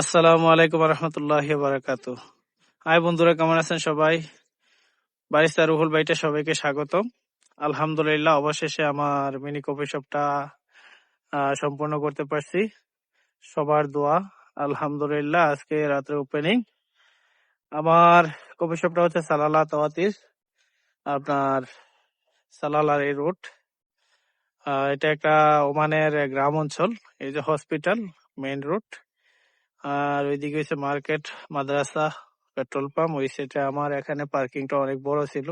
আসসালামু আলাইকুম রহমতুল্লাহ বারাকাত হাই বন্ধুরা, কেমন আছেন সবাই? বারিস্তা রুহুল ভাইটা সবাইকে স্বাগতম। আলহামদুলিল্লাহ, অবশেষে আমার মিনি কফি শপটা সম্পূর্ণ করতে পারছি। সবার দোয়া, আলহামদুলিল্লাহ, আজকে রাত্রে ওপেনিং আমার কফি শপটা হচ্ছে সালালা তাওয়াতির, আপনার সালালার এই রোড এটা একটা ওমানের গ্রাম অঞ্চল, এই যে হসপিটাল মেইন রোড আর ওইদিকে হচ্ছে মার্কেট, মাদ্রাসা, পেট্রোল পাম্প, ওই সাইডে আমার এখানে পার্কিংটা অনেক বড় ছিল।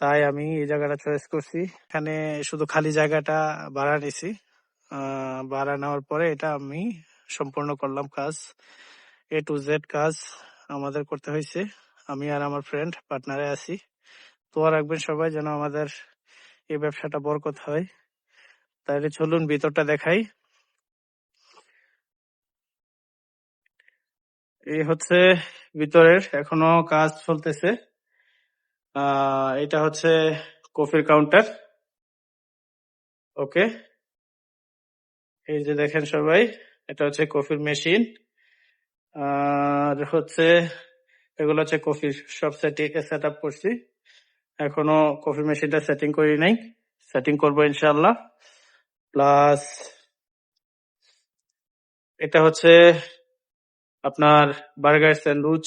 তাই আমি এই জায়গাটা চয়েস করছি। এখানে শুধু খালি জায়গাটা ভাড়া নিছি। ভাড়া নেওয়ার পরে এটা আমি সম্পূর্ণ করলাম কাজ। এ টু জেড কাজ আমাদের করতে হয়েছে। আমি আর আমার ফ্রেন্ড পার্টনারে আছি। দোয়া রাখবেন সবাই যেন আমাদের এই ব্যবসাটা বরকত হয়। তাহলে চলুন ভিতরটা দেখাই। এই হচ্ছে ভিতরের, এখনও কাজ চলতেছে। এটা হচ্ছে কফির কাউন্টার। ওকে। এই যে দেখেন সবাই, এটা হচ্ছে কফির মেশিন। আর হচ্ছে, এগুলো হচ্ছে কফির সব সেটিং সেট আপ করছি। এখনও কফি মেশিনটা সেটিং করি নাই। সেটিং করব ইনশাল্লাহ প্লাস, এটা হচ্ছে আপনার বার্গার স্যান্ডউইচ,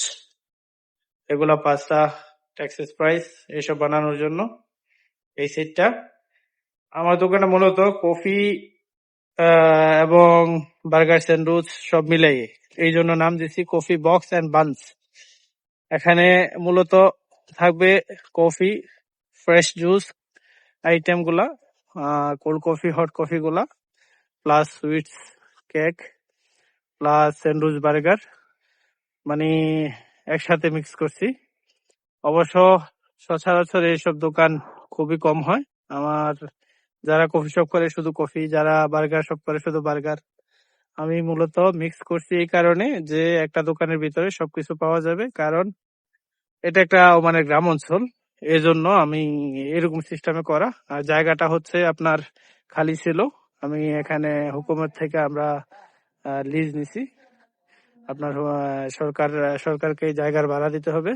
এগুলা পাস্তা ট্যাক্সিস প্রাইস এইসব বানানোর জন্য এই সেটটা। আমার দোকানে মূলত কফি এবং বার্গার স্যান্ডউইচ সব মিলাই। এই জন্য নাম দিছি কফি বক্স অ্যান্ড বানস। এখানে মূলত থাকবে কফি, ফ্রেশ জুস আইটেমগুলা কোল্ড কফি, হট কফি গুলা plus sweets, cake. Plus sandwich burger মানে একসাথে মিক্স করছি। অবশ্য সচরাচর এইসব দোকান খুবই কম হয়। আমার যারা কফি শপ করে শুধু কফি যারা বার্গার শপ করে শুধু বার্গার আমি মূলত মিক্স করছি এই কারণে যে একটা দোকানের ভিতরে সবকিছু পাওয়া যাবে। কারণ এটা একটা মানে গ্রাম অঞ্চল এই জন্য আমি এরকম সিস্টেমে করা। আর জায়গাটা হচ্ছে আপনার খালি ছিল। আমি এখানে হুকুমত থেকে আমরা লিজ নিছি। আপনার সরকার, সরকারকে জায়গার ভাড়া দিতে হবে।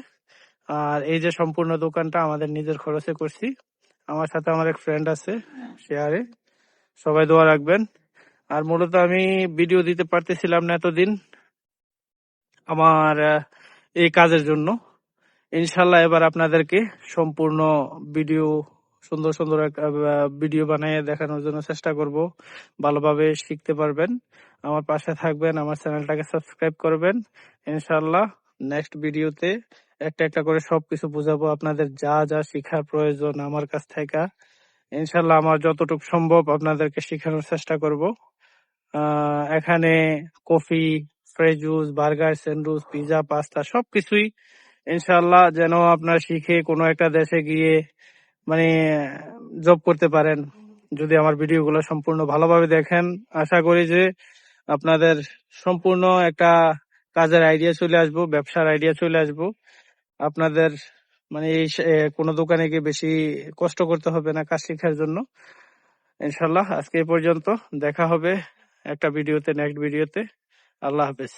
আর এই যে সম্পূর্ণ দোকানটা আমাদের নিজের খরচে করছি। আমার সাথে আমার এক ফ্রেন্ড আছে শেয়ারে সবাই দোয়া রাখবেন। আর মূলত আমি ভিডিও দিতে পারতেছিলাম না এতদিন আমার এই কাজের জন্য। ইনশাল্লাহ এবার আপনাদেরকে সম্পূর্ণ ভিডিও সুন্দর সুন্দর ভিডিও বানিয়ে দেখানোর জন্য চেষ্টা করব। ভালোভাবে শিখতে পারবেন। আমার পাশে থাকবেন, আমার চ্যানেলটাকে সাবস্ক্রাইব করবেন। ইনশাল্লাহ নেক্সট ভিডিওতে একটা একটা করে সবকিছু বুঝাবো। আপনাদের যা যা শেখার প্রয়োজন আমার কাছ থেকে। ইনশাল্লাহ আমার যতটুকু সম্ভব আপনাদেরকে শেখানোর চেষ্টা করব। এখানে coffee, fresh juice, burger, sandwich pizza pasta সবকিছুই ইনশাল্লাহ যেন আপনার শিখে কোনো একটা দেশে গিয়ে মানে জব করতে পারেন। যদি আমার ভিডিওগুলো সম্পূর্ণ ভালোভাবে দেখেন, আশা করি যে আপনাদের সম্পূর্ণ একটা কাজের আইডিয়া চলে আসব, ব্যবসার আইডিয়া চলে আসব। আপনাদের মানে এই কোনো দোকানে গিয়ে বেশি কষ্ট করতে হবে না কাজ শেখার জন্য। ইনশাল্লাহ আজকে এই পর্যন্ত। দেখা হবে একটা ভিডিওতে নেক্সট ভিডিওতে আল্লাহ হাফেজ।